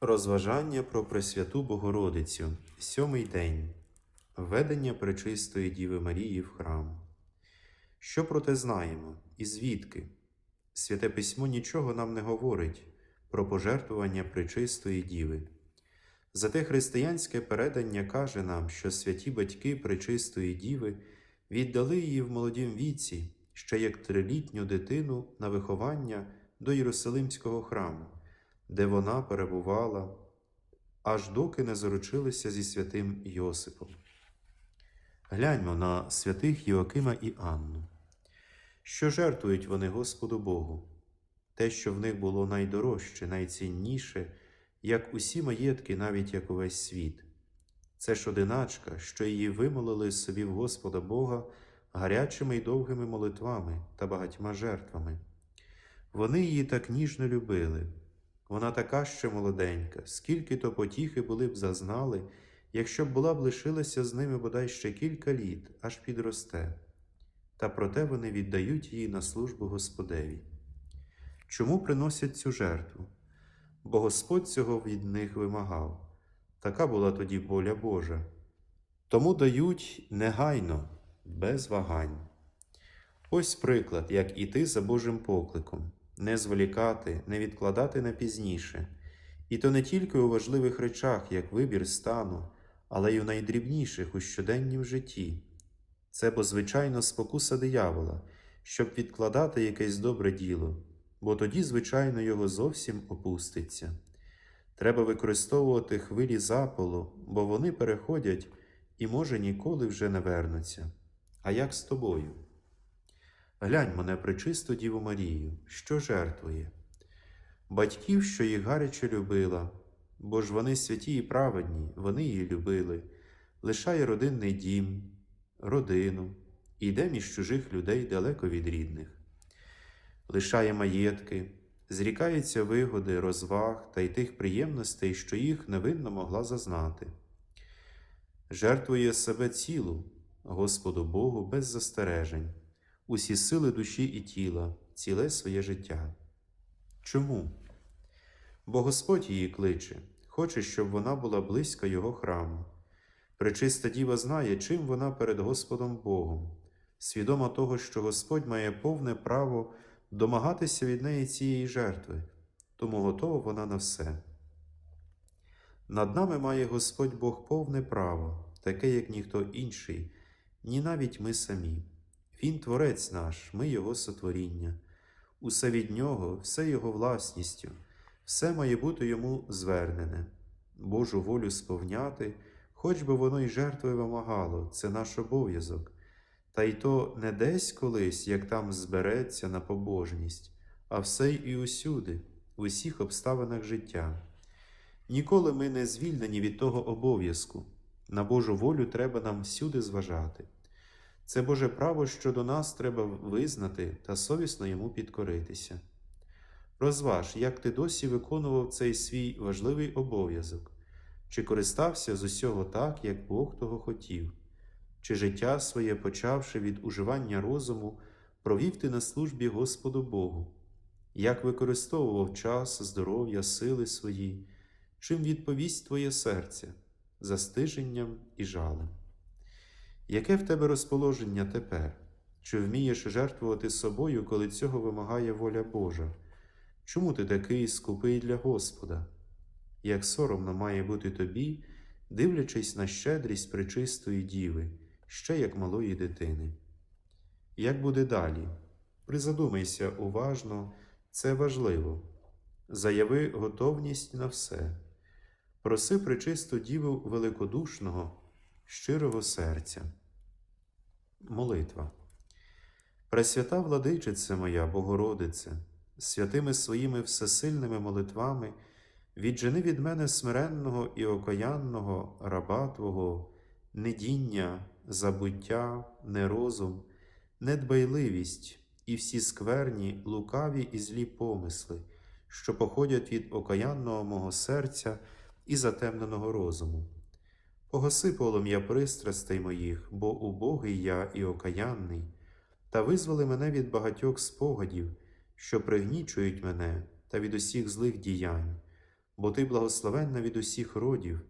Розважання про Пресвяту Богородицю. Сьомий день. Введення Пречистої Діви Марії в храм. Що про те знаємо і звідки? Святе письмо нічого нам не говорить про пожертвування Пречистої Діви. Зате християнське передання каже нам, що святі батьки Пречистої Діви віддали її в молодім віці, ще як трилітню дитину на виховання до Єрусалимського храму, де вона перебувала, аж доки не заручилися зі святим Йосипом. Гляньмо на святих Йоакима і Анну. Що жертвують вони Господу Богу? Те, що в них було найдорожче, найцінніше, як усі маєтки, навіть як увесь світ. Це ж одиначка, що її вимолили собі в Господа Бога гарячими й довгими молитвами та багатьма жертвами. Вони її так ніжно любили. Вона така ще молоденька, скільки то потіхи були б зазнали, якщо б була б лишилася з ними бодай ще кілька літ, аж підросте. Та проте вони віддають її на службу Господеві. Чому приносять цю жертву? Бо Господь цього від них вимагав. Така була тоді воля Божа. Тому дають негайно, без вагань. Ось приклад, як іти за Божим покликом, не зволікати, не відкладати на пізніше, і то не тільки у важливих речах, як вибір стану, але й у найдрібніших у щоденнім житті. Це бо звичайно спокуса диявола, щоб відкладати якесь добре діло, бо тоді, звичайно, його зовсім опуститься. Треба використовувати хвилі запалу, бо вони переходять і, може, ніколи вже не вернуться. А як з тобою? Глянь мене пречисту Діву Марію, що жертвує. Батьків, що їх гаряче любила, бо ж вони святі і праведні, вони її любили, лишає родинний дім, родину, і йде між чужих людей далеко від рідних, лишає маєтки, зрікається вигоди, розваг та й тих приємностей, що їх невинно могла зазнати. Жертвує себе цілу, Господу Богу без застережень, усі сили душі і тіла, ціле своє життя. Чому? Бо Господь її кличе, хоче, щоб вона була близько Його храму. Пречиста діва знає, чим вона перед Господом Богом, свідома того, що Господь має повне право домагатися від неї цієї жертви, тому готова вона на все. Над нами має Господь Бог повне право, таке, як ніхто інший, ні навіть ми самі. Він творець наш, ми Його сотворіння, усе від Нього, все Його власністю, все має бути йому звернене, Божу волю сповняти, хоч би воно й жертви вимагало, це наш обов'язок. Та й то не десь колись, як там збереться на побожність, а все й усюди, в усіх обставинах життя. Ніколи ми не звільнені від того обов'язку. На Божу волю треба нам всюди зважати. Це Боже право, що до нас треба визнати та совісно йому підкоритися. Розваж, як ти досі виконував цей свій важливий обов'язок, чи користався з усього так, як Бог того хотів, чи життя своє, почавши від уживання розуму, провів ти на службі Господу Богу, як використовував час, здоров'я, сили свої, чим відповість твоє серце, застиженням і жалем. Яке в тебе розположення тепер? Чи вмієш жертвувати собою, коли цього вимагає воля Божа? Чому ти такий скупий для Господа? Як соромно має бути тобі, дивлячись на щедрість пречистої діви, ще як малої дитини. Як буде далі? Призадумайся уважно, це важливо. Заяви готовність на все. Проси пречисту діву великодушного, щирого серця. Молитва. Пресвята владичице моя, Богородице, святими своїми всесильними молитвами, віджени від мене смиренного і окаянного раба Твого, недіння, забуття, нерозум, недбайливість і всі скверні, лукаві і злі помисли, що походять від окаянного мого серця і затемненого розуму. Погаси полум'я пристрастей моїх, бо убогий я і окаянний, та визволи мене від багатьох спогадів, що пригнічують мене та від усіх злих діянь, бо ти благословенна від усіх родів,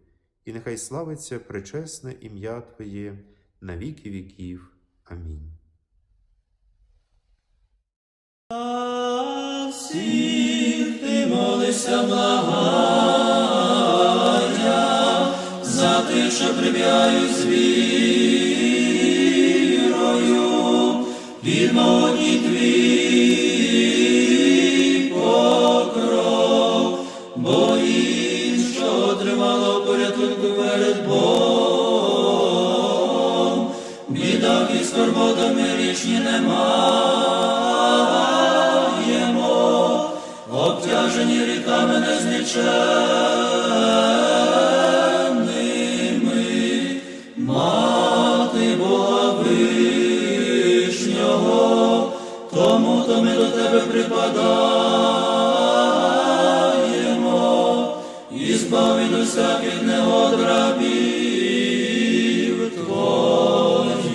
і нехай славиться пречесне ім'я Твоє на віки віків. Амінь. Всіх ти молися, благая, що приб'яють з вірою, відмовні твій покров, бо їм, що отримало порятунку перед Богом, бідах і скорботами річні немаємо, обтяжені ріками незніченними, тебе припадаємо, і збави до всяких негод рабів Твоїх.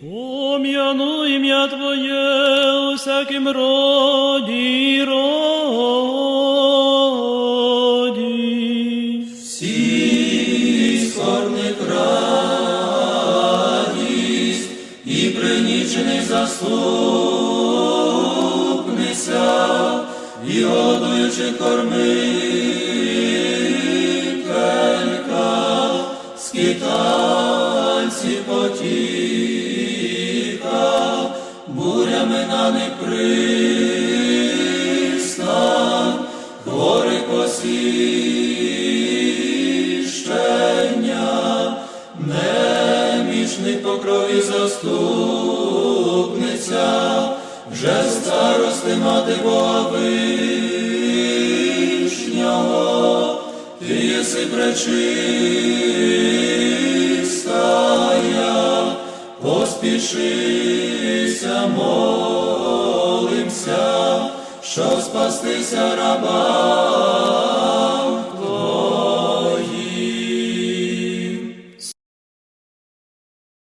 Пом'яну ім'я Твоє усяким всяким і годуючи кормителька, скитальці потіка, бурями на них пристань, хворих посвіщення, немічних по крові заступниця, вже старости мати Бога вишнього, ти єси пречистая, поспішися, молимся, щоб спастися раба